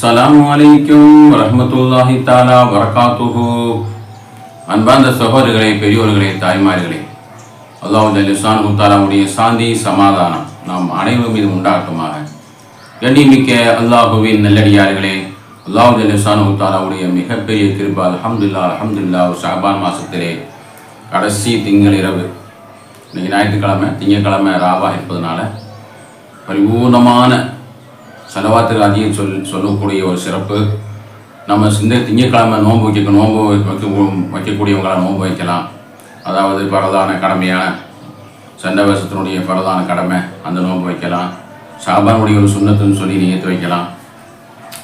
அஸ்ஸலாம் வலைக்கும் வரமத்துல்லாஹி தாலா வரகாத்துஹு அன்பார்ந்த சகோதரர்களே பெரியோர்களே தாய்மார்களே அல்லாஹு ஜல்லிசான் தாலாவுடைய சாந்தி சமாதானம் நாம் அனைவரும் மீது உண்டாகட்டுமாக. கண்ணிமிக்க அல்லாஹுவின் நல்லடியார்களே அல்லாஹு ஜல்லிசான் தாலாவுடைய மிகப்பெரிய திருப்பா அலமதுல்லா அலமதுல்லா ஷாபான் மாசத்திலே கடைசி திங்கள் இரவு இன்னைக்கு ஞாயிற்றுக்கிழமை திங்கட்கிழமை ராவா இருப்பதனால பரிபூர்ணமான செலவாத்துக்கு அதிகம் சொல் சொல்லக்கூடிய ஒரு சிறப்பு. நம்ம சிந்த திங்கட்கிழமை நோன்பு வைக்க நோன்பு வைக்க வைக்கக்கூடியவங்களாம் நோன்பு வைக்கலாம். அதாவது பரதான கடமையான சண்டை வருஷத்தினுடைய பரதான கடமை அந்த நோன்பு வைக்கலாம். சாபானுடைய ஒரு சுண்ணத்துன்னு சொல்லி நியத்து வைக்கலாம்.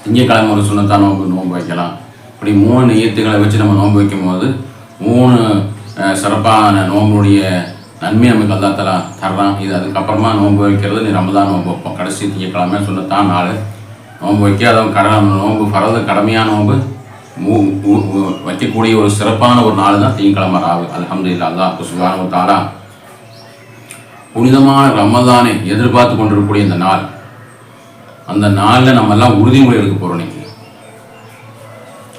திங்கட்கிழமை ஒரு சுண்ணத்தான் நோன்பு நோன்பு வைக்கலாம். இப்படி மூணு நியத்துகளை வச்சு நம்ம நோன்பு வைக்கும்போது மூணு சிறப்பான நோம்புடைய நன்மை நமக்கு அல்லா தலா தர்றான். இது அதுக்கப்புறமா நோன்பு வைக்கிறது நீ ரமதான் நோன்பு வைப்போம். கடைசி திங்கட்கிழமை தான் நாள். நோன்பு வைக்க அதுவும் கடன் நோன்பு பரவது கடமையான நோன்பு. மூ ஊ- வைக்கக்கூடிய ஒரு சிறப்பான ஒரு நாள் தான் திங்கட்கிழமை ராவு. இல்லா அல்லாஹ் சுபானு தாரா புனிதமான ரமதானை எதிர்பார்த்து கொண்டிருக்கக்கூடிய இந்த நாள். அந்த நாளில் நம்ம எல்லாம் உறுதிமொழி எடுக்க போகிறோம்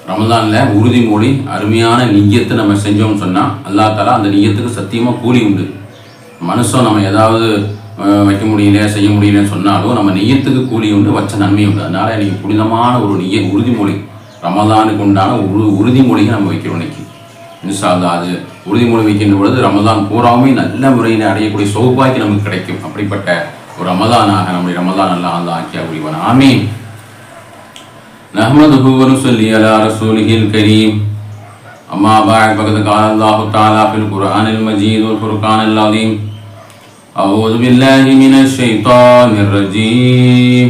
ரமதானில் உறுதிமொழி அருமையான நிய்யத்தை நம்ம செஞ்சோம்னு சொன்னால் அல்லா தாலா அந்த நிய்யத்துக்கு சத்தியமாக கூலி உண்டு. மனுஷன் நம்ம ஏதாவது வைக்க முடியல செய்ய முடியலன்னு சொன்னாலும் நம்ம நெய்யத்துக்கு கூலி உண்டு வச்ச நன்மை உண்டு. அதனால் எனக்கு புனிதமான ஒரு நிய்ய உறுதிமொழி ரமதானுக்கு உண்டான உரு உறுதிமொழியை நம்ம வைக்கிறோம் இன்னைக்கு. இன்ஷா அது உறுதிமொழி வைக்கின்ற பொழுது ரமதான் பூராவுமே நல்ல முறையில் அடையக்கூடிய சௌபாக்கி நமக்கு கிடைக்கும். அப்படிப்பட்ட ஒரு ரமதானாக நம்முடைய ரமதான் நல்லா அந்த ஆக்கியா புரிவான் ஆமீன். نحمده ونصلي على رسوله الكريم. أما بعد فقد قال الله تعالى في القرآن المجيد والفرقان العظيم. أعوذ بالله من الشيطان الرجيم.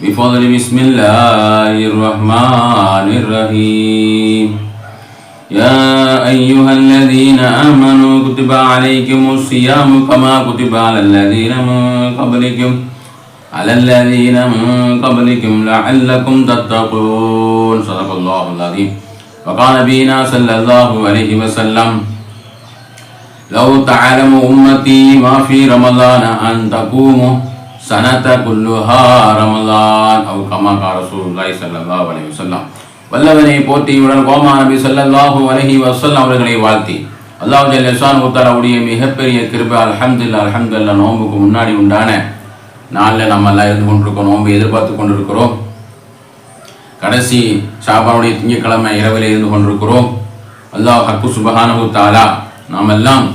بفضل بسم الله الرحمن الرحيم. يا أيها الذين آمنوا كتب عليكم الصيام كما كتب على الذين من قبلكم. على الذين من قبلكم لعلكم تتقون صدق الله العظيم وقال نبينا صلى الله عليه وسلم لو تعلم أمتي ما في رمضان أن تقوم سنة كلها رمضان أو كما قال رسول الله صلى الله عليه وسلم வல்லவனை போற்றியுடன் கோமா நபி ஸல்லல்லாஹு அலைஹி வஸல்லம் அவர்களை வாழ்த்தி அல்லாஹ் ஜல்லஷான் உத்தரவுடைய மிகப்பெரிய கிருபை அல்ஹம்துலில்லாஹ் அல்ஹம்துலில்லாஹ் நோன்புக்கு முன்னாடி உண்டான நாளில் நம்ம எல்லாம் இருந்து கொண்டிருக்கோம் நோன்பு எதிர்பார்த்து கொண்டிருக்கிறோம். கடைசி ஷாபானுடைய திங்கக்கிழமை இரவில் இருந்து கொண்டிருக்கிறோம். அல்லாஹ் ஹக்கு சுபஹானஹு தாலா நாம் எல்லாம்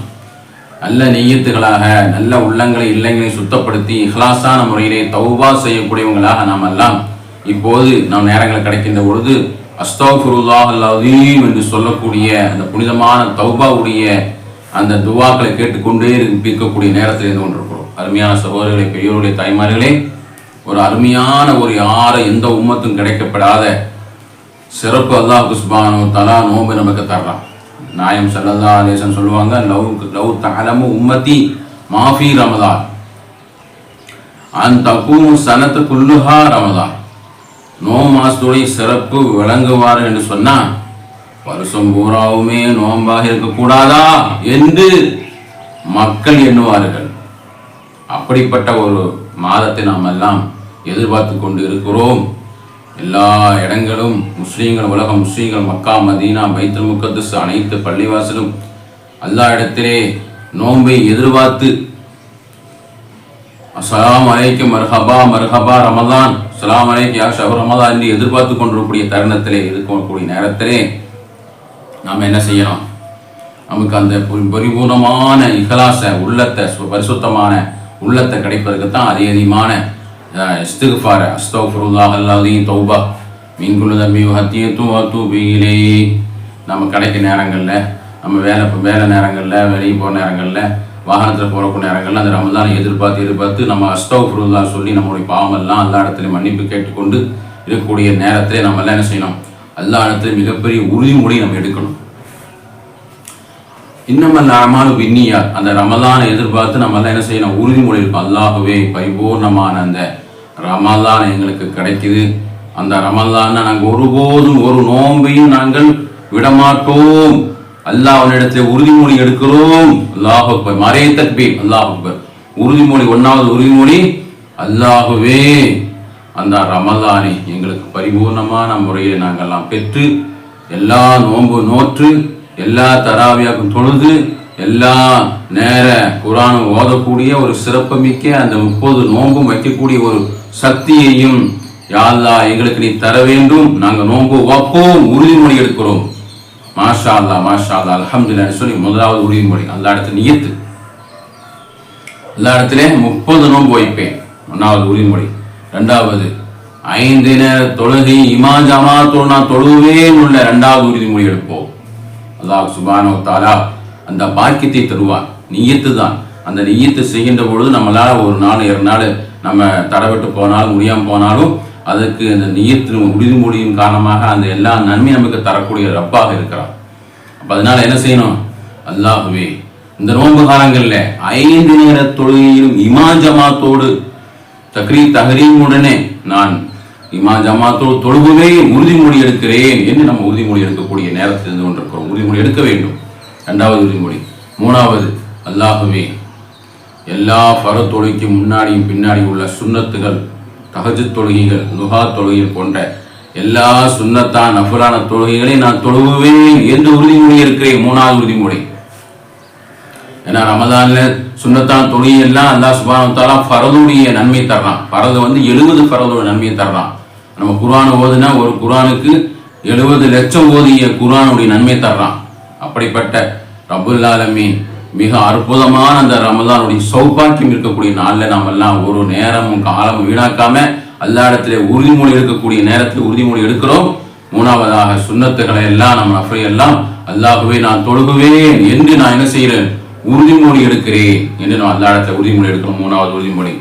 நல்ல நெய்யத்துகளாக நல்ல உள்ளங்களை இல்லங்களை சுத்தப்படுத்தி ஹலாசான முறையிலே தௌபா செய்யக்கூடியவங்களாக நாம் எல்லாம் இப்போது நாம் நேரங்கள் கிடைக்கின்ற பொழுது அஸ்தோஃபுருல்லாஹ் அல்லாதீம் என்று சொல்லக்கூடிய அந்த புனிதமான தௌபாவுடைய அந்த துவாக்களை கேட்டுக்கொண்டே இருக்கக்கூடிய நேரத்தில் இருந்து கொண்டிருக்கும் அருமையான சகோதரர்களே பெரியோர்களே தாய்மார்களே ஒரு அருமையான ஒரு யாரை எந்த உம்மத்தும் கிடைக்கப்படாத சிறப்பு அல்லா குஸ்பானோ தலா நோம்பு நமக்கு தர்றான். நாயம் சல்லல்லா அலேசன் சொல்லுவாங்க லவ் லவ் தலமு உம்மதி மாஃபி ரமதான். அந்த தக்கூமு சனத்து குல்லுஹா ரமதான். நோ மாசத்துடைய சிறப்பு விளங்குவார் என்று சொன்னா வருஷம் பூராவுமே நோம்பாக இருக்கக்கூடாதா? என்று மக்கள் எண்ணுவார்கள். அப்படிப்பட்ட ஒரு மாதத்தை நாம் எல்லாம் எதிர்பார்த்து கொண்டு இருக்கிறோம் எல்லா இடங்களும் முஸ்லீம்கள் உலகம் முஸ்லீம்கள் மக்கா மதீனா பைத்துல் முக்கத்துஸ் அனைத்து பள்ளிவாசலும் எல்லா இடத்திலே நோன்பை எதிர்பார்த்து அஸ்லாம் அலைக்கும் மர்ஹபா மர்ஹபா ரமதான் அஸ்லாம் அலைக்கு யா ஷஹர் ரமதான் என்று எதிர்பார்த்து கொண்டிருக்கக்கூடிய தருணத்திலே இருக்கக்கூடிய நேரத்திலே நாம் என்ன செய்யணும் நமக்கு அந்த பரிபூர்ணமான இகலாச உள்ளத்தை சு- பரிசுத்தமான உள்ளத்தை கிடைப்பதற்கு தான் அதிக அதிகமான இஸ்திகுஃபார அஸ்தோஃபுருல்லாஹ் அல்லாதையும் தௌபா. மீன்குழு தம்பி ஹத்தியத்தும் அத்தூபியிலே நம்ம கிடைக்க நேரங்களில் நம்ம வேலை வேலை நேரங்களில் வெளியே போகிற நேரங்களில் வாகனத்தில் போகக்கூடிய நேரங்களில் அந்த ரமதானை எதிர்பார்த்து எதிர்பார்த்து நம்ம அஸ்தோஃபுருல்லா சொல்லி நம்மளுடைய பாவமெல்லாம் எல்லா இடத்துலையும் மன்னிப்பு கேட்டுக்கொண்டு இருக்கக்கூடிய நேரத்திலே நம்ம எல்லாம் என்ன செய்யணும்? எல்லா இடத்துலையும் மிகப்பெரிய உறுதிமொழி நம்ம எடுக்கணும். இன்னமல் அமானு வின்னியா அந்த ரமலானை எதிர்பார்த்து நம்ம என்ன செய்யணும்? உறுதிமொழி இருக்கும். அல்லாகவே பரிபூர்ணமான அந்த ரமலான் எங்களுக்கு கிடைக்குது. அந்த ரமலானை நாங்கள் ஒருபோதும் ஒரு நோன்பையும் நாங்கள் விடமாட்டோம். அல்லாஹ் அவனிடத்தில் உறுதிமொழி எடுக்கிறோம். அல்லாஹ் அக்பர். மரே தக்பீர். அல்லாஹ் அக்பர். உறுதிமொழி ஒன்றாவது உறுதிமொழி அல்லாகவே அந்த ரமலானை எங்களுக்கு பரிபூர்ணமான முறையில் நாங்கள்லாம் பெற்று எல்லா நோன்பு நோற்று எல்லா தராவியாக்கும் தொழுது எல்லா நேர குரானும் ஓதக்கூடிய ஒரு சிறப்புமிக்க அந்த முப்பது நோன்பும் வைக்கக்கூடிய ஒரு சக்தியையும் யாழ்லா எங்களுக்கு நீ தர வேண்டும். நாங்கள் நோன்பு வைப்போம் உறுதிமொழி எடுக்கிறோம். மாஷா அல்லா மாஷா அல்லா அல்ஹம்துலில்லாஹ் சொல்லி முதலாவது உறுதிமொழி. அந்த இடத்துல நியத்து. எல்லா இடத்துலையும் முப்பது நோன்பு வைப்பேன். ஒன்றாவது உறுதிமொழி. ரெண்டாவது ஐந்து நேர தொழுகை இமாஜமா தொழுனா தொழுவே தொழுவேன் உள்ள. ரெண்டாவது உறுதிமொழி எடுப்போம். அல்லாஹ் சுபானோ தாலா அந்த பாக்கியத்தை தருவான். நீயத்து தான் அந்த நீயத்து செய்கின்ற பொழுது நம்மளால் ஒரு நாள் இரு நாள் நம்ம தடவிட்டு போனாலும் முடியாமல் போனாலும் அதுக்கு அந்த நீயத்து உறுதிமொழியின் காரணமாக அந்த எல்லா நன்மையும் நமக்கு தரக்கூடிய ரப்பாக இருக்கிறான். அப்போ அதனால என்ன செய்யணும்? அல்லாஹுவே இந்த நோன்பு காலங்களில் ஐந்து நேர தொழுகையிலும் இமா ஜமாத்தோடு தக்ரீ தகரீமுடனே நான் இமா ஜமாத்தோடு தொழுகுவே உறுதிமொழி எடுக்கிறேன் என்று நம்ம உறுதிமொழி எடுக்கக்கூடிய நேரத்தில் இருந்து கொண்டிருக்கிறோம். உறுதிமொழி எடுக்க வேண்டும். ரெண்டாவது உறுதிமொழி. மூணாவது அல்லாஹுவே எல்லா பர தொழுகைக்கு முன்னாடியும் பின்னாடி உள்ள சுண்ணத்துகள் தகஜு தொழுகைகள் நுகா தொழுகைகள் போன்ற எல்லா சுன்னத்தான் நஃபலான தொழுகைகளை நான் தொழுகுவேன் என்று உறுதிமொழி இருக்கிறேன் மூணாவது உறுதிமொழி. ஏன்னா ரமதான்ல சுன்னத்தான் தொழுகையெல்லாம் அல்லா சுபானத்தாலாம் பரதுடைய நன்மை தர்றான். பரது வந்து எழுபது பரதோட நன்மையை தர்றான். நம்ம குரானை ஓதுனா ஒரு குரானுக்கு எழுபது லட்சம் ஓதிய குரானுடைய நன்மை தர்றான். அப்படிப்பட்ட ரபுல் ஆலமீன் மிக அற்புதமான அந்த ரமதானுடைய சௌபாக்கியம் இருக்கக்கூடிய நாளில் நாம் எல்லாம் ஒரு நேரமும் காலமும் வீணாக்காம அல்லா இடத்துல உறுதிமொழி எடுக்கக்கூடிய நேரத்தில் உறுதிமொழி எடுக்கிறோம். மூணாவதாக சுண்ணத்துகளை எல்லாம் நம்ம அப்படி எல்லாம் அல்லாகவே நான் தொழுகுவேன் என்று நான் என்ன செய்கிறேன்? உறுதிமொழி எடுக்கிறேன் என்று நான் அல்லா இடத்துல உறுதிமொழி எடுக்கிறோம். மூணாவது உறுதிமொழி.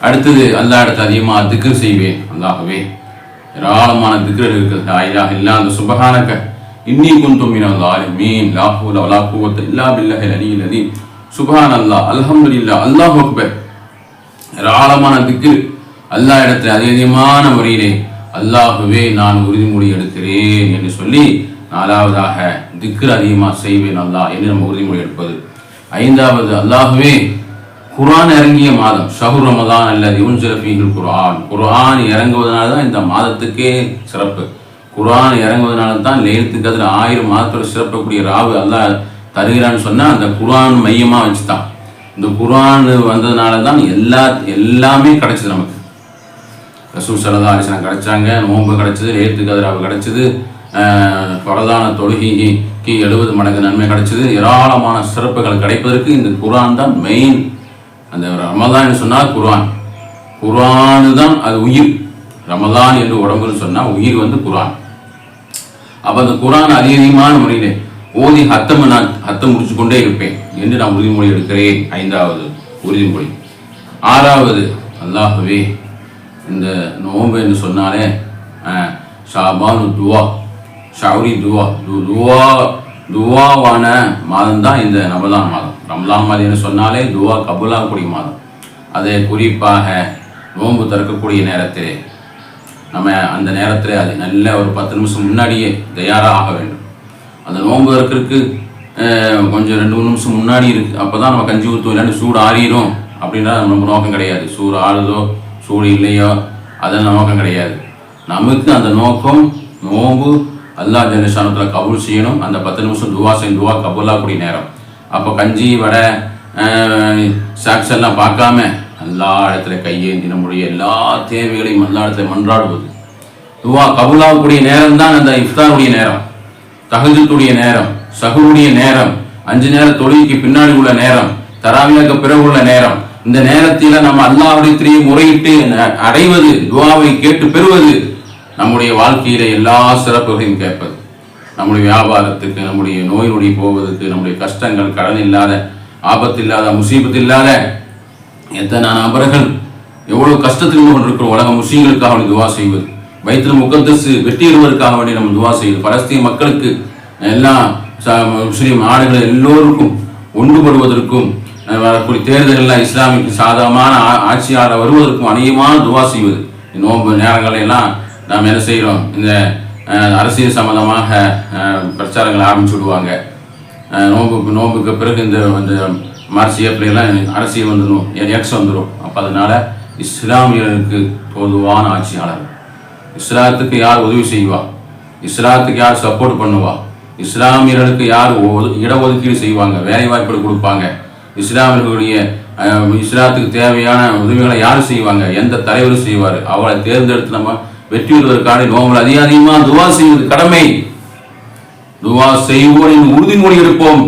அடுத்தது அல்லா இடத்துல அதிகமாக திக்ர் செய்வேன். அல்லாகவே ஏராளமான திக்ரல் இருக்கிறது ஆயிலா இல்லா அந்த சுபகானக்க இன்னி குந்தும் மினல் ஆலிமீன் லாஹூல் ஹவுல வலா குவத்த இல்லா பில்லாஹில் அலியில் அலி சுபஹான் அல்லாஹ் அல்ஹம்துலில்லாஹ் அல்லாஹ் அக்பர் ஏராளமான திக்கு அல்லாஹ் இடத்துல அதிகமான முறையிலே. அல்லாஹுவே நான் உறுதிமொழி எடுக்கிறேன் என்று சொல்லி நாலாவதாக திக்ர் அதிகமாக செய்வேன் அல்லாஹ் என்று நம்ம உறுதிமொழி எடுப்பது. ஐந்தாவது அல்லாஹுவே குரான் இறங்கிய மாதம் ஷஹு ரமதான் அல்லது யுன்சிரஃபீகள் குரான் குரான் இறங்குவதனால தான் இந்த மாதத்துக்கே சிறப்பு. குரான் இறங்குவதனால தான் லேலத்து கதிர ஆயிரம் மாதத்தோட சிறப்பக்கூடிய ராவு அல்லா தருகிறான்னு சொன்னால் அந்த குரான் மையமாக வச்சு தான் இந்த குரான் வந்ததுனால தான் எல்லா எல்லாமே கிடச்சிது நமக்கு. ரசூல் சல்லா அரிசனம் கிடச்சாங்க நோன்பு கிடச்சிது லேத்து அதிராவு கிடச்சிது பரதான தொழுகைக்கு எழுபது மடங்கு நன்மை கிடச்சிது ஏராளமான சிறப்புகள் கிடைப்பதற்கு இந்த குரான் தான் மெயின் அந்த ரமதான் சொன்னால் குர்ஆன். குர்ஆனு தான் அது உயிர். ரமதான் என்று உடம்புன்னு சொன்னால் உயிர் வந்து குர்ஆன். அப்போ அந்த குர்ஆன் அதிகமான முறையில் ஓதி ஹத்தம் நான் ஹத்தம் முடிச்சு கொண்டே இருப்பேன் என்று நான் உறுதிமொழி எடுக்கிறேன். ஐந்தாவது உறுதிமொழி. ஆறாவது அல்லாஹுவே இந்த நோம்புன்னு என்று சொன்னாலே ஷாபானு துவா ஷவுரி துவா துவா துவாவான மாதம் தான் இந்த ரமலான் மாதம். ரம்லான் மாதம் சொன்னாலே துவா கபுலாகக்கூடிய மாதம் அது குறிப்பாக நோன்பு திறக்கக்கூடிய நேரத்திலே நம்ம அந்த நேரத்தில் அது நல்ல ஒரு பத்து நிமிஷம் முன்னாடியே தயாராக ஆக வேண்டும். அந்த நோன்பு திறக்கிறதுக்கு கொஞ்சம் ரெண்டு மூணு நிமிஷம் முன்னாடி இருக்குது அப்போ தான் நம்ம கஞ்சி ஊற்றுவோம் இல்லாட்டி சூடு ஆறிடும் அப்படின்றது நம்ம நோக்கம் கிடையாது. சூடு ஆறுதோ சூடு இல்லையோ அதெல்லாம் நோக்கம் கிடையாது. நமக்கு அந்த நோக்கம் நோன்பு அல்லா ஜனசானத்தில் கபூல் செய்யணும். அந்த பத்து நிமிஷம் துவா செய்யும். துவா கபூலாகக்கூடிய நேரம். அப்போ கஞ்சி வடை சாக்ஸ் எல்லாம் பார்க்காம எல்லா இடத்துல கையேந்தி நம்முடைய எல்லா தேவைகளையும் எல்லா இடத்துல மன்றாடுவது. துவா கபுலாவுக்குரிய நேரம் தான் அந்த இஃப்தாருடைய நேரம். தகஜத்துடைய நேரம் சகுருடைய நேரம் அஞ்சு நேர தொழுகைக்கு பின்னாடி உள்ள நேரம் தராவியாக்கு பிறகு உள்ள நேரம். இந்த நேரத்தில் நம்ம அல்லாஹ்விடத்திலேயே முறையிட்டு ந- அடைவது துவாவை கேட்டு பெறுவது நம்முடைய வாழ்க்கையில எல்லா சிறப்புகளையும் கேட்பது. நம்முடைய வியாபாரத்துக்கு நம்முடைய நோய் நொடி போவதற்கு நம்முடைய கஷ்டங்கள் கடன் இல்லாத ஆபத்து இல்லாத முசீபத்து இல்லாத எத்தனை நபர்கள் எவ்வளவு கஷ்டத்தில் கொண்டிருக்கிறோம். உலக முஸ்லீம்களுக்காக வேண்டி துவா செய்வது. வயிற்றில் முகத்தசு வெட்டிடுவதற்காக வேண்டி நம்ம துவா செய்வது. பலஸ்தீன் மக்களுக்கு எல்லாம் முஸ்லீம் நாடுகள் எல்லோருக்கும் ஒன்றுபடுவதற்கும் வரக்கூடிய தேர்தலில் இஸ்லாமிக்கு சாதகமான ஆ- ஆட்சியாளர் வருவதற்கும் அநேகமான துவா செய்வது. நோன்பு நேரங்களெல்லாம் நாம் என்ன செய்கிறோம் இந்த அரசியல் சம்பந்தமாக பிரச்சாரங்களை ஆரம்பிச்சு விடுவாங்க. நோம்புக்கு நோம்புக்கு பிறகு இந்த வந்து மார்ச் ஏப்ரல் அரசியல் வந்துடும் எக்ஸ் வந்துடும் அப்போ அதனால் இஸ்லாமியர்களுக்கு பொதுவான ஆட்சியாளர். இஸ்லாத்துக்கு யார் உதவி செய்வா? இஸ்லாத்துக்கு யார் சப்போர்ட் பண்ணுவா? இஸ்லாமியர்களுக்கு யார் ஒது- இடஒதுக்கீடு செய்வாங்க? வேலை வாய்ப்புகள் கொடுப்பாங்க. இஸ்லாமியர்களுடைய இஸ்லாத்துக்கு தேவையான உதவிகளை யார் செய்வாங்க? எந்த தலைவர் செய்வார். அவளை தேர்ந்தெடுத்து நம்ம வெற்றி பெறுவதற்கான நோம்பல் அதிக அதிகமாக துவா செய்வது கடமை. துவா செய்வோம் என்று உறுதிமொழி எடுப்போம்.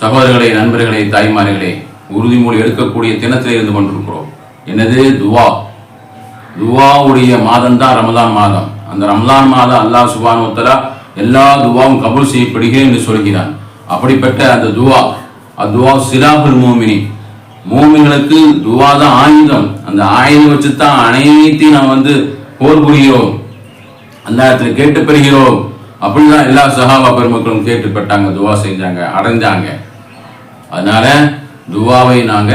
சகோதரர்களே நண்பர்களே தாய்மார்களே உறுதிமொழி எடுக்கக்கூடிய தினத்தில் இருந்து கொண்டிருக்கிறோம். என்னது? துவா. துவாவுடைய மாதம் தான் ரமதான் மாதம். அந்த ரமதான் மாதம் அல்லாஹ் சுபான் உத்தலா எல்லா துவாவும் கபூல் செய்யப்படுகிறேன் என்று சொல்கிறான். அப்படிப்பட்ட அந்த துவா அத்வா சிலாபுல் மோமினி மூமிகளுக்கு துவா தான் ஆயுதம். அந்த ஆயுதம் வச்சு தான் அனைத்தையும் நாம் வந்து போர் புரிகிறோம். அந்த இடத்துல கேட்டு பெறுகிறோம் அப்படிதான் எல்லா சஹாபா பெருமக்களும் கேட்டுப்பட்டாங்க துவா செஞ்சாங்க அடைஞ்சாங்க. அதனால துவாவை நாங்க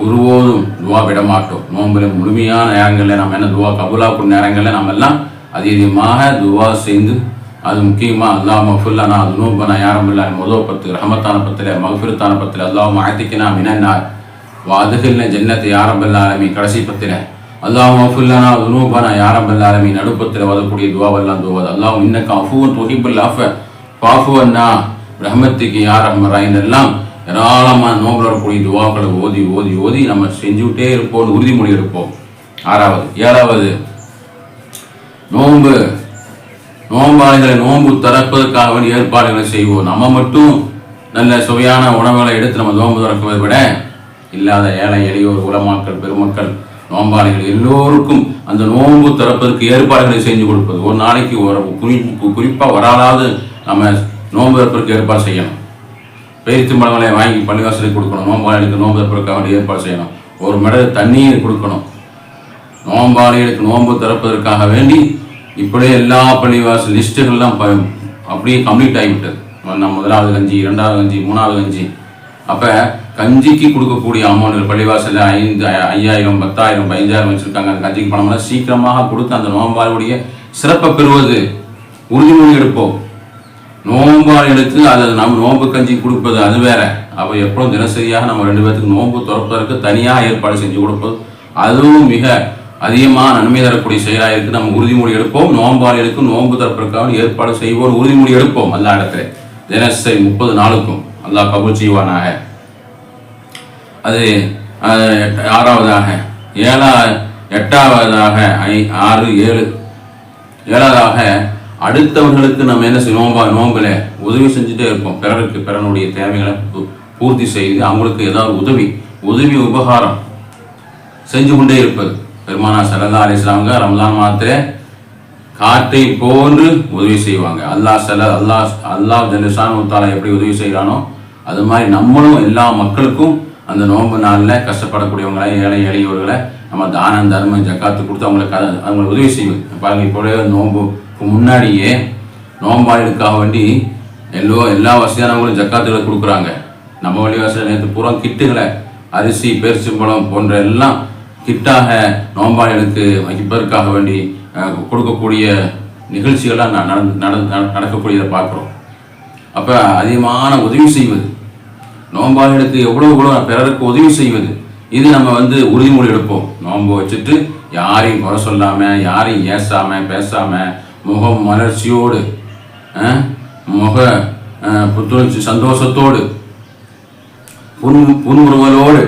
ஒருபோதும் துவா விட மாட்டோம் நோம்பில் முழுமையான நேரங்களில் நம்ம என்ன துவா கபுலாக்கும் நேரங்களில் நம்ம எல்லாம் அதிகமாக துவா செய்து அது முக்கியமாக அல்லாஹ் மஃபுல்லானா துனூபனா யாரமில்லா முதல் பத்து ரஹமத்தான பத்தில் மகஃபிரத்தான பத்தில் அல்லாஹ் மாத்திக்கினா மினன்னார். வாதுகில்ன ஜன்னத்தை யாரம்பல்லாலமி கடைசி பத்தில். அல்லாஹ் மஃபுல்லானா துனூபனா யாரம்பல்லாலமி நடுப்பத்தில் வரக்கூடிய துவாவெல்லாம் துவாது. அல்லாஹ் இன்னக்கு அஃபுவன் தொஹிபுல் அஃப பாஃபுவன்னா ரஹமத்துக்கு யார் ரஹ்மராயின்னெல்லாம் ஏராளமான நோம்பில் வரக்கூடிய துவாக்களை ஓதி ஓதி ஓதி நம்ம செஞ்சுக்கிட்டே இருப்போம் உறுதிமொழி எடுப்போம். ஆறாவது ஏழாவது நோன்பு நோம்பாளிகளை நோன்பு திறப்பதற்காக வேண்டிய ஏற்பாடுகளை செய்வோம். நம்ம மட்டும் நல்ல சுவையான உணவுகளை எடுத்து நம்ம நோன்பு திறக்குவதை விட இல்லாத ஏழை எளியோர் உலமாக்கள் பெருமக்கள் நோம்பாளிகள் எல்லோருக்கும் அந்த நோன்பு திறப்பதற்கு ஏற்பாடுகளை செஞ்சு கொடுப்பது. ஒரு நாளைக்கு ஒரு குறி குறிப்பாக வராதாவது நம்ம நோன்பு திறப்பதற்கு ஏற்பாடு செய்யணும். பேரித்து மரங்களை வாங்கி பள்ளிவாசலுக்கு கொடுக்கணும். நோம்பாளிகளுக்கு நோன்பு திறப்பதற்காக வேண்டிய ஏற்பாடு செய்யணும். ஒரு மெடல் தண்ணீர் கொடுக்கணும். நோம்பாளிகளுக்கு நோன்பு திறப்பதற்காக வேண்டி இப்படியே எல்லா பள்ளிவாசல் லிஸ்ட்டுகள்லாம் ப அப்படியே கம்ப்ளீட் ஆகிவிட்டது. நம்ம முதலாவது கஞ்சி இரண்டாவது கஞ்சி மூணாவது கஞ்சி. அப்போ கஞ்சிக்கு கொடுக்கக்கூடிய அமௌண்ட் பள்ளிவாசலில் ஐந்து ஐயாயிரம் பத்தாயிரம் பதினஞ்சாயிரம் வச்சுருக்காங்க. அந்த கஞ்சிக்கு பணமெல்லாம் சீக்கிரமாக கொடுத்து அந்த நோம்பாளுடைய சிறப்பை பெறுவது உறுதிமொழி எடுப்போம். நோம்பாளிகளுக்கு அது நம்ம நோம்பு கஞ்சி கொடுப்பது அது வேற. அப்போ எப்பொழுதும் தினசரியாக நம்ம ரெண்டு பேர்த்துக்கு நோன்பு துறப்பதற்கு தனியாக ஏற்பாடு செஞ்சு கொடுப்பது அதுவும் மிக அதிகமாக நன்மை தரக்கூடிய செயலாக இருக்கு. நம்ம உறுதிமொழி எடுப்போம். நோம்பாளிகளுக்கு நோன்பு தரப்பிற்காக ஏற்பாடு செய்வோம். உறுதிமொழி எடுப்போம். அல்லா இடத்துல. தினசரி முப்பது நாளுக்கும் அல்லாஹ் கபூல் செய்வானாக. அது ஆறாவதாக ஏழா எட்டாவதாக ஐ ஆறு ஏழு. ஏழாவதாக அடுத்தவர்களுக்கு நம்ம என்ன செய்ய நோம்பா நோம்பில் உதவி செஞ்சுட்டே இருப்போம். பிறருக்கு பிறனுடைய தேவைகளை பூ- பூர்த்தி செய்து அவங்களுக்கு ஏதாவது உதவி உதவி உபகாரம் செஞ்சு கொண்டே இருப்பது. பெருமானா சல்லா அலிஸ்லாமுங்க ரம்லான் மாதத்திலே காற்றை போன்று உதவி செய்வாங்க. அல்லாஹ் சல்ல அல்லாஹ் அல்லாஹ் ஜலிசான் உத்தாலா எப்படி உதவி செய்கிறானோ அது மாதிரி நம்மளும் எல்லா மக்களுக்கும் அந்த நோன்பு நாளில் கஷ்டப்படக்கூடியவங்களை ஏழை எளியவர்களை நம்ம தானம் தர்மம் ஜக்காத்து கொடுத்து அவங்களுக்கு அவங்களை உதவி செய்வது. பாருங்க இப்போவே நோன்புக்கு முன்னாடியே நோன்பாளிகளுக்காக வேண்டி எல்லோ எல்லா வசதியானவங்களும் ஜக்காத்துகளை கொடுக்குறாங்க. நம்ம வழிவாசல் நேற்று பூரா கிட்டுகளை அரிசி பேரிச்சம்பழம் போன்ற எல்லாம் கிட்டாக நோம்பாளிகளுக்கு வகிப்பதற்காக வேண்டி கொடுக்கக்கூடிய நிகழ்ச்சிகள்லாம் ந- நடந்து நடந்து நடக்கக்கூடியதை பார்க்குறோம். அப்போ அதிகமான உதவி செய்வது. நோம்பாளிகளுக்கு எவ்வளோ எவ்வளோ பிறருக்கு உதவி செய்வது. இது நம்ம வந்து உறுதிமொழி எடுப்போம். நோன்பு வச்சுட்டு யாரையும் குறை சொல்லாமல் யாரையும் ஏசாமல் பேசாமல் முகம் மலர்ச்சியோடு முக புத்துணர்ச்சி சந்தோஷத்தோடு புன் புன்முறுவலோடு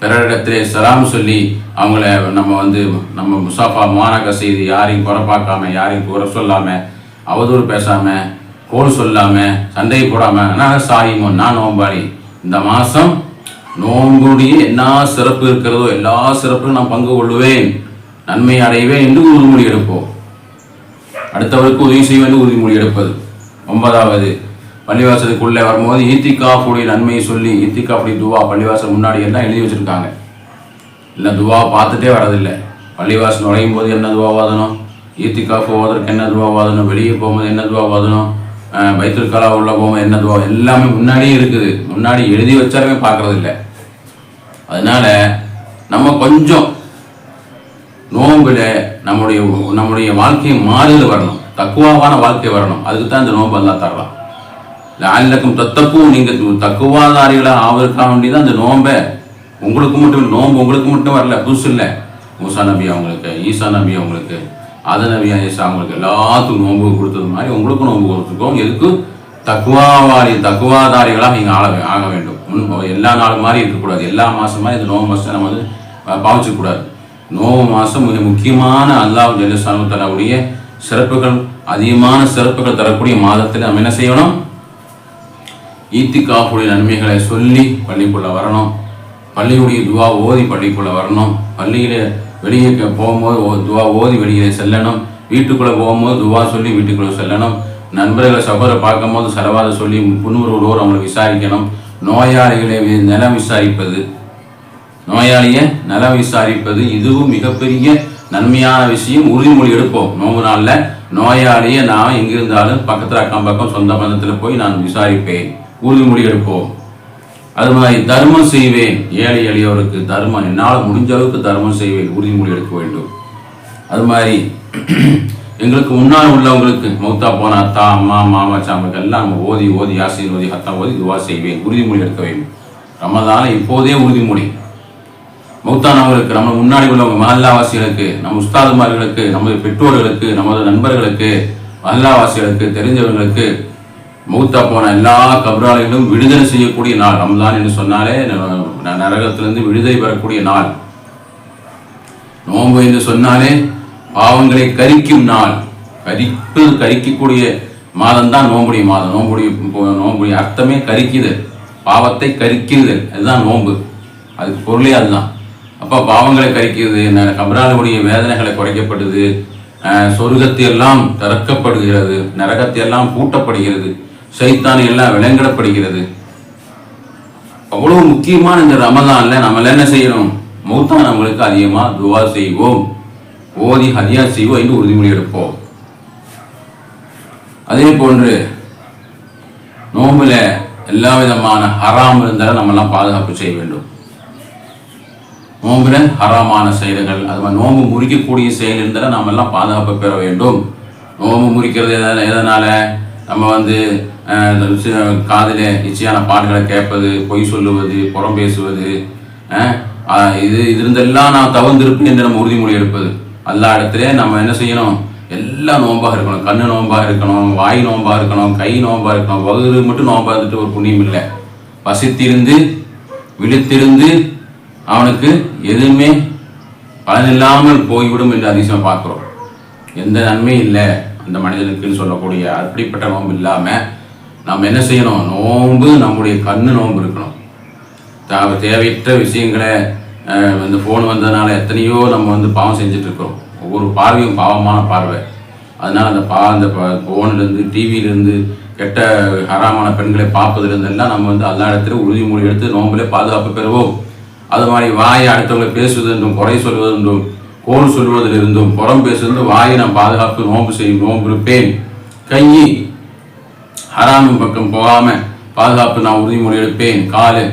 பிறரிடத்திலே சலாம் சொல்லி அவங்கள நம்ம வந்து நம்ம முசாஃபா மானக செய்து யாரையும் குறை பார்க்காம யாரையும் குறை சொல்லாமல் அவதூறு பேசாமல் கோல் சொல்லாமல் சண்டை போடாமல் நான் சாயிமோ நான் நோம்பாளி. இந்த மாதம் நோன்புடைய என்ன சிறப்பு இருக்கிறதோ எல்லா சிறப்பும் நான் பங்கு கொள்ளுவேன். நன்மை அடைவேன் என்று உறுதிமொழி எடுப்போம். அடுத்தவருக்கு உதவி செய்ய என்று உறுதிமொழி எடுப்பது. ஒன்பதாவது பள்ளிவாசலுக்குள்ளே வரும்போது ஈத்திகாஃபுடைய நன்மையை சொல்லி ஈத்திகாஃபுடைய துவா பள்ளிவாசல் முன்னாடி எல்லாம் எழுதி வச்சிருக்காங்க. இல்லை துவா பார்த்துட்டே வரதில்லை பள்ளிவாசல் நுழையும் போது என்ன துவா வாதணும் ஈத்திகாஃபு ஓதற்கு என்ன துவா வாதணும் வெளியே போகும்போது என்ன துவா வாதணும் பைத்துல் கலா உள்ள போகும்போது என்ன துவா எல்லாமே முன்னாடியே இருக்குது. முன்னாடி எழுதி வச்சாலுமே பார்க்கறதில்ல. அதனால நம்ம கொஞ்சம் நோம்பில் நம்முடைய நம்முடைய வாழ்க்கையை மாறுதல் வரணும். தக்குவாவான வாழ்க்கை வரணும். அதுக்கு தான் இந்த நோன்பு எல்லாம் தரலாம் லஅல்லக்கும் தத்தக்கும் நீங்கள் தக்குவாதாரிகளாக ஆவதற்காக வேண்டி தான் இந்த நோம்பை உங்களுக்கு மட்டும் நோன்பு உங்களுக்கு மட்டும் வரல புதுசு இல்லை. மூசா நபி அவங்களுக்கு ஈசா நபி அவங்களுக்கு அத நபி ஈசா அவங்களுக்கு எல்லாத்துக்கும் நோன்பு கொடுத்தது மாதிரி உங்களுக்கும் நோன்பு கொடுத்துருக்கோம். எதுக்கு? தக்குவாவாரி தக்குவாதாரிகளாக நீங்கள் ஆள ஆக வேண்டும். எல்லா நாள் மாதிரி இருக்கக்கூடாது. எல்லா மாதமும் இந்த நோம்பு மாதம் நம்ம வந்து பாவிச்சக்கூடாது நோம்பு மாதம் மிக முக்கியமான அல்லாஹ் ஜெல்லசானு தரக்கூடிய சிறப்புகள் அதிகமான சிறப்புகள் தரக்கூடிய மாதத்தில் நம்ம என்ன செய்யணும்? ஈத்திக்காப்புடைய நன்மைகளை சொல்லி பள்ளிக்குள்ளே வரணும். பள்ளியுடைய துவா ஓதி பள்ளிக்குள்ளே வரணும். பள்ளியில் வெளியே போகும்போது ஓ- துவா ஓதி வெளியே செல்லணும். வீட்டுக்குள்ளே போகும்போது துவா சொல்லி வீட்டுக்குள்ளே செல்லணும். நண்பர்களை சபரை பார்க்கும்போது செலவாத சொல்லி புன்முறுவலோடு அவங்களை விசாரிக்கணும். நோயாளிகளை நிலம் விசாரிப்பது. நோயாளியை நலம் விசாரிப்பது இதுவும் மிகப்பெரிய நன்மையான விஷயம். உறுதிமொழி எடுப்போம். நோம்பு நாளில் நோயாளியை நான் எங்கிருந்தாலும் பக்கத்தில் அக்கம் பக்கம் சொந்த பந்தத்தில் போய் நான் விசாரிப்பேன். உறுதிமொழி எடுப்போம். அது மாதிரி தர்மம் செய்வேன். ஏழை எளியவருக்கு தர்மம். என்னால் முடிஞ்ச அளவுக்கு தர்மம் செய்வேன். உறுதிமொழி எடுக்க வேண்டும். அது மாதிரி எங்களுக்கு முன்னால் உள்ளவங்களுக்கு மௌத்தா போன அத்தா அம்மா மாமா சாமக்கு எல்லாம் நம்ம ஓதி ஓதி யாசின் ஓதி அத்தா ஓதி துவா செய்வேன். உறுதிமொழி எடுக்க வேண்டும். ரமதான இப்போதே உறுதிமொழி. மௌத்தானவர்களுக்கு நம்ம முன்னாடி உள்ளவங்க மஹல்லாவாசிகளுக்கு நம்ம உஸ்தாதுமார்களுக்கு நமது பெற்றோர்களுக்கு நமது நண்பர்களுக்கு மஹல்லாவாசிகளுக்கு தெரிஞ்சவர்களுக்கு மூத்தா போன எல்லா கபராளிகளும் விடுதலை செய்யக்கூடிய நாள். ரம்லான் என்று சொன்னாலே ந- நரகத்திலிருந்து விடுதலை பெறக்கூடிய நாள். நோன்பு என்று சொன்னாலே பாவங்களை கரிக்கும் நாள். கரிப்பு கரிக்கக்கூடிய மாதம் தான் நோம்புடைய மாதம். நோம்புடைய நோம்புடைய அர்த்தமே கரிக்குது. பாவத்தை கரிக்குது அதுதான் நோன்பு. அதுக்கு பொருளே அதுதான். அப்போ பாவங்களை கரிக்கிறது என்ன கபராலுடைய வேதனைகளை குறைக்கப்படுது சொர்க்கத்தை எல்லாம் திறக்கப்படுகிறது நரகத்தை எல்லாம் பூட்டப்படுகிறது. சைத்தான் எல்லாம் விலங்கிடப்படுகிறது அவ்வளவு முக்கியமான இந்த ரமதான்ல நம்ம என்ன செய்யணும்? நம்மளுக்கு அதிகமா துவா செய்வோம். ஓதி ஹதியா செய்வோம் என்று உறுதிமொழி எடுப்போம். அதே போன்று நோம்புல எல்லா விதமான ஹராம் இருந்தாலும் நம்ம எல்லாம் பாதுகாப்பு செய்ய வேண்டும். நோம்புல ஹராமான செயல்கள் அது மாதிரி நோம்பு முறிக்கக்கூடிய செயல் இருந்தாலும் நாம எல்லாம் பாதுகாப்பு பெற வேண்டும். நோம்பு முறிக்கிறது எதனால? நம்ம வந்து காதில் இச்சையான பாட்டுகளை கேட்பது பொய் சொல்லுவது புறம் பேசுவது இது இது இருந்தெல்லாம் நான் தவந்திருப்பேன் என்று நம்ம உறுதிமொழி எடுப்பது. எல்லா இடத்துல நம்ம என்ன செய்யணும்? எல்லாம் நோன்பாக இருக்கணும். கண்ணு நோன்பாக இருக்கணும் வாய் நோன்பாக இருக்கணும் கை நோம்பாக இருக்கணும். வகுறு மட்டும் நோன்பாக இருந்துட்டு ஒரு புண்ணியம் இல்லை. பசித்திருந்து விழித்திருந்து அவனுக்கு எதுவுமே பலனில்லாமல் போய்விடும் என்று அதிசயம் பார்க்குறோம். எந்த நன்மையும் இல்லை அந்த மனிதனுக்குன்னு சொல்லக்கூடிய அப்படிப்பட்ட நோம்பு இல்லாமல் நாம் என்ன செய்யணும்? நோன்பு நம்முடைய கண்ணு நோன்பு இருக்கணும். தேவை தேவையற்ற விஷயங்களை இந்த ஃபோன் வந்ததுனால எத்தனையோ நம்ம வந்து பாவம் செஞ்சிட்ருக்கிறோம் ஒவ்வொரு பார்வையும் பாவமான பார்வை. அதனால் அந்த பா அந்த ஃபோன்லேருந்து டிவியிலேருந்து கெட்ட ஹராமான பெண்களை பார்ப்பதுலேருந்து எல்லாம் நம்ம வந்து எல்லா இடத்துல உறுதிமொழி எடுத்து நோம்பிலே பாதுகாப்பு பெறுவோம். அது மாதிரி வாயை அடுத்தவங்களை பேசுவது என்றும் குறை சொல்வது என்றும் கோல் சொல்வதிலிருந்தும் புறம் பேசுவதும் வாயை நான் பாதுகாப்பு நோன்பு செய்யும் நோன்பு இருப்பேன். கையை ஹராமின் பக்கம் போகாம பாதுகாப்பு நான் உறுதிமொழி எடுப்பேன். காலு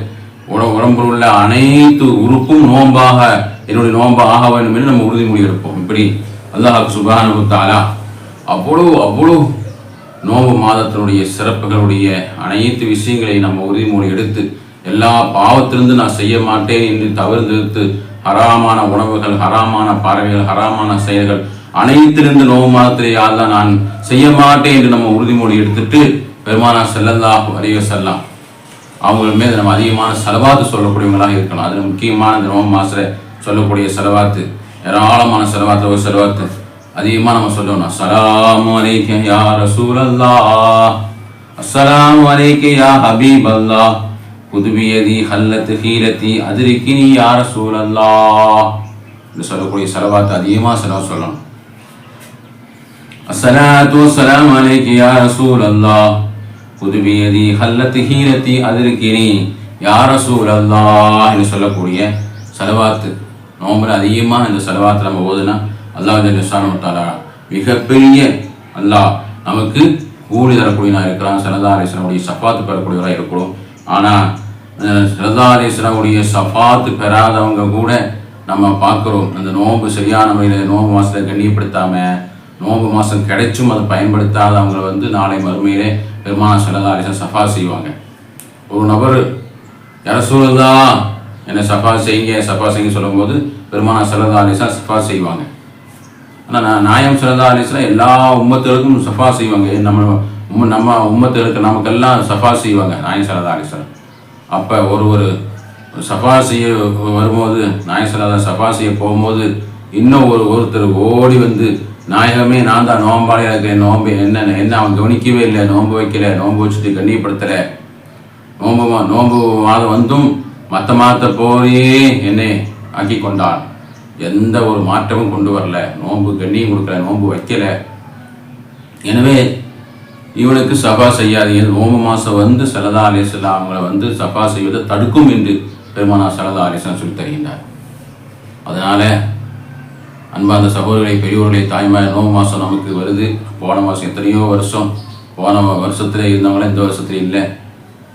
உட உடம்பில் உள்ள அனைத்து உறுப்பும் நோம்பாக என்னுடைய நோன்பாக ஆக வேண்டும் என்று நம்ம உறுதிமொழி எடுப்போம். இப்படி அல்லாஹாக்கு சுபானுத்தாலா அவ்வளோ அவ்வளோ நோம்பு மாதத்தினுடைய சிறப்புகளுடைய அனைத்து விஷயங்களை நம்ம உறுதிமொழி எடுத்து எல்லா பாவத்திலிருந்து நான் செய்ய மாட்டேன் என்று தவிர்த்து ஹராமான உணவுகள் ஹராமான பறவைகள் ஹராமான செயல்கள் அனைத்திலிருந்து நோவு மாதத்திலே யாரெல்லாம் நான் செய்ய மாட்டேன் என்று நம்ம உறுதிமொழி எடுத்துட்டு பெருமானா செல்லல்லாஹு அலைஹி வஸல்லம் அவங்க மீது நம்ம அதிகமான செலவாத்து சொல்லக்கூடியவங்களாக இருக்கணும் அதில் முக்கியமான இந்த நோம்பு மாசத்துல சொல்லக்கூடிய செலவாத்து ஏராளமான செலவாத்து ஒரு செலவாத்து அதிகமாக நம்ம சொல்லணும் அஸ்ஸலாமு அலைக்க யா ரசூலல்லாஹ் அஸ்ஸலாமு அலைக்க யா ஹபீபல்லாஹ் புதுபியதி ஹல்லத்து ஹீலத்தி அதிரிக்கினி யா ரசூலல்லாஹ் என்று சொல்லக்கூடிய செலவாத்து அதிகமாக செலவு சொல்லணும் الصلاة والسلام عليك يا رسول الله புதுவியதி ஹல்லத்து ஹீரத்தி அதிருக்கினி யார சூழல்லா என்று சொல்லக்கூடிய செலவாத்து நோம்பில் அதிகமாக இந்த செலவாத்தை நம்ம ஓதுனா அல்லாஹ் நிசானத்தாரா மிகப்பெரிய அல்லாஹ் நமக்கு கூலி தரக்கூடியவனாக இருக்கிறான். சரதாரேசனுடைய சஃபாத்து பெறக்கூடியவராக இருக்கிறோம் ஆனால் சரதாரேசனுடைய சஃபாத்து பெறாதவங்க கூட நம்ம பார்க்குறோம். அந்த நோம்பு சரியான முறையில் நோம்பு மாதத்தை கண்ணியப்படுத்தாமல் நோம்பு மாதம் கிடைச்சும் அதை பயன்படுத்தாத அவங்களை வந்து நாளை மறுமையிலே பெருமான சலதாரிசன் சஃபா செய்வாங்க. ஒரு நபர் யார என்னை என்ன சஃபா செய்யுங்க சஃபா செய்யுங்க சொல்லும்போது பெருமானா சல்லா அலிஸ்லாம் சஃபா செய்வாங்க. ஆனால் நான் நாயம் சல்லா அலிஸ்லாம் எல்லா உம்மத்திற்கும் சஃபா செய்வாங்க. நம்ம உம்ம நம்ம உம்மத்திற்கு நமக்கெல்லாம் சஃபா செய்வாங்க நாயம் சல்லா அலிஸ்லாம் அப்போ ஒரு ஒரு சஃபா செய்ய வரும்போது நாயம் சல்லா சஃபா செய்ய போகும்போது இன்னும் ஒரு ஒருத்தர் ஓடி வந்து நாயகமே நான் தான் நோம்பாளியாக இருக்கேன் நோம்பு என்னென்ன என்ன அவன் கவனிக்கவே இல்லை. நோன்பு வைக்கல நோன்பு வச்சுட்டு கண்ணியப்படுத்தலை. நோம்பு மா- நோம்பு மாதம் வந்தும் மற்ற மாதத்தை போயே என்னை ஆக்கி கொண்டான் எந்த ஒரு மாற்றமும் கொண்டு வரல. நோன்பு கண்ணியும் கொடுக்கல நோன்பு வைக்கல. எனவே இவனுக்கு சபா செய்யாதீங்க. நோம்பு மாதம் வந்து சலதா அலிஸ்லாம் அவங்கள வந்து சபா செய்வதை தடுக்கும் என்று பெருமானா சலதா அலிஸ்லாம் சொல்லி தருகின்றார் அதனால அன்பார்ந்த சகோதரர்களை பெரியோர்களை தாய்மார் நோம்பு மாதம் நமக்கு வருது. போன மாதம் எத்தனையோ வருஷம் போன வருஷத்தில் இருந்தவங்களும் இந்த வருஷத்தில் இல்லை.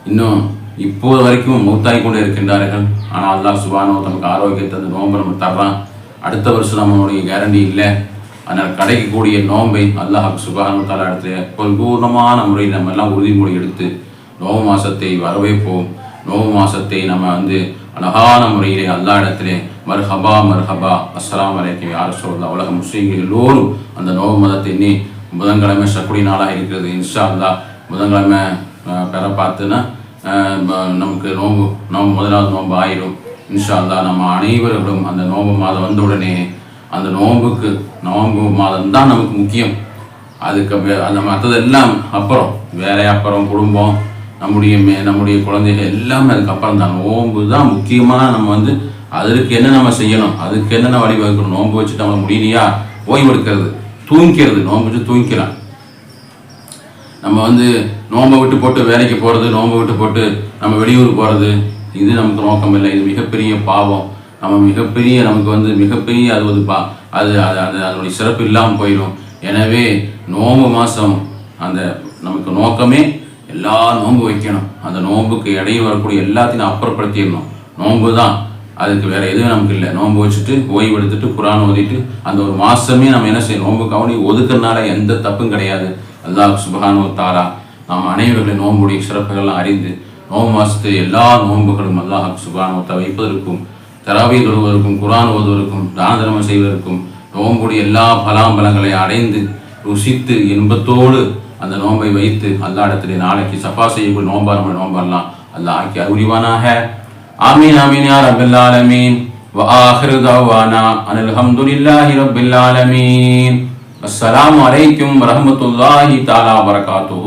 இன்னும் இப்போது வரைக்கும் மூத்தாய் கொண்டு இருக்கின்றார்கள். ஆனால் அல்லாஹ் சுபானோ நமக்கு ஆரோக்கியத்தை அந்த நோன்பை நம்ம தர்றான். அடுத்த வருஷம் நம்மளுடைய கேரண்டி இல்லை. அதனால் கிடைக்கக்கூடிய நோன்பை அல்லாஹ் சுபானோ தர இடத்துல பரிபூர்ணமான முறையில் நம்ம எல்லாம் உறுதிமொழி எடுத்து நோவு மாதத்தை வரவேற்போம். நோவு மாதத்தை நம்ம வந்து அழகான முறையிலே அல்லா இடத்திலே மர்ஹபா மர்ஹபா அஸ்லாம் அலைக்கும் யார் சொல்லலாம் உலக முஸ்லீம்கள் எல்லோரும் அந்த நோவ மதத்தை எண்ணி புதன்கிழமை சக்குடி நாளாக இருக்கிறது. இன்ஷா அல்லா புதன்கிழமை பெற பார்த்துன்னா நமக்கு நோம்பு நோம்பு முதலாவது நோம்பு ஆயிரும். இன்ஷா அல்லா நம்ம அனைவர்களும் அந்த நோம்பு மாதம் வந்த உடனே அந்த நோம்புக்கு நோம்பு மாதம் தான் நமக்கு முக்கியம். அதுக்கு அந்த மற்றது எல்லாம் அப்புறம் வேலை அப்புறம் குடும்பம் நம்முடைய மே- நம்முடைய குழந்தைகள் எல்லாமே அதுக்கப்புறம் தான் நோன்பு தான் முக்கியமாக நம்ம வந்து அதற்கு என்ன நம்ம செய்யணும்? அதுக்கு என்னென்ன வழிவகுக்கணும்? நோன்பு வச்சுட்டு நம்ம முடியலையா? ஓய்வு எடுக்கிறது. தூங்கிக்கிறது. நோன்பு வச்சு தூங்கிக்கலாம். நம்ம வந்து நோன்பை விட்டு போட்டு வேலைக்கு போகிறது நோன்பை விட்டு போட்டு நம்ம வெளியூர் போகிறது இது நமக்கு நோக்கம் இல்லை. இது மிகப்பெரிய பாவம். நம்ம மிகப்பெரிய நமக்கு வந்து மிகப்பெரிய அது ஒரு பா அது அது அது அதனுடைய சிறப்பு இல்லாமல் போயிடும் எனவே நோன்பு மாதம் அந்த நமக்கு நோக்கமே எல்லா நோன்பு வைக்கணும். அந்த நோன்புக்கு இடையே வரக்கூடிய எல்லாத்தையும் அப்புறப்படுத்திடணும். நோன்பு தான். அதுக்கு வேற எதுவும் நமக்கு இல்லை. நோன்பு வச்சுட்டு ஓய்வு எடுத்துட்டு குரான் ஓதிட்டு அந்த ஒரு மாசமே நம்ம என்ன செய்யணும்? நோன்பு கவனி ஒதுக்குறதுனால எந்த தப்பும் கிடையாது. அல்லாஹ் சுபஹானு தாரா நாம் அனைவர்களின் நோன்புடைய சிறப்புகள்லாம் அறிந்து நோன்பு மாசத்து எல்லா நோன்புகளும் அல்லாஹ் சுபஹானு தா வைப்பதற்கும் தராவி தொழுவதற்கும் குரான் ஓதுவதற்கும் தான தர்மம் செய்வதற்கும் நோன்புடைய எல்லா பலாம்பலங்களை அடைந்து ருசித்து இன்பத்தோடு அந்த நோன்பை வைத்து அல்லா இடத்திலே நாளைக்கு சஃபா செய்யக்கூடிய நோம்பா நம்ம நோம்பெல்லாம் அல்லாஹ் ஆக்கி அறிவானாக آمين آمين يا رب العالمين وآخر دعوانا أن الحمد لله رب العالمين السلام عليكم ورحمة الله تعالى وبركاته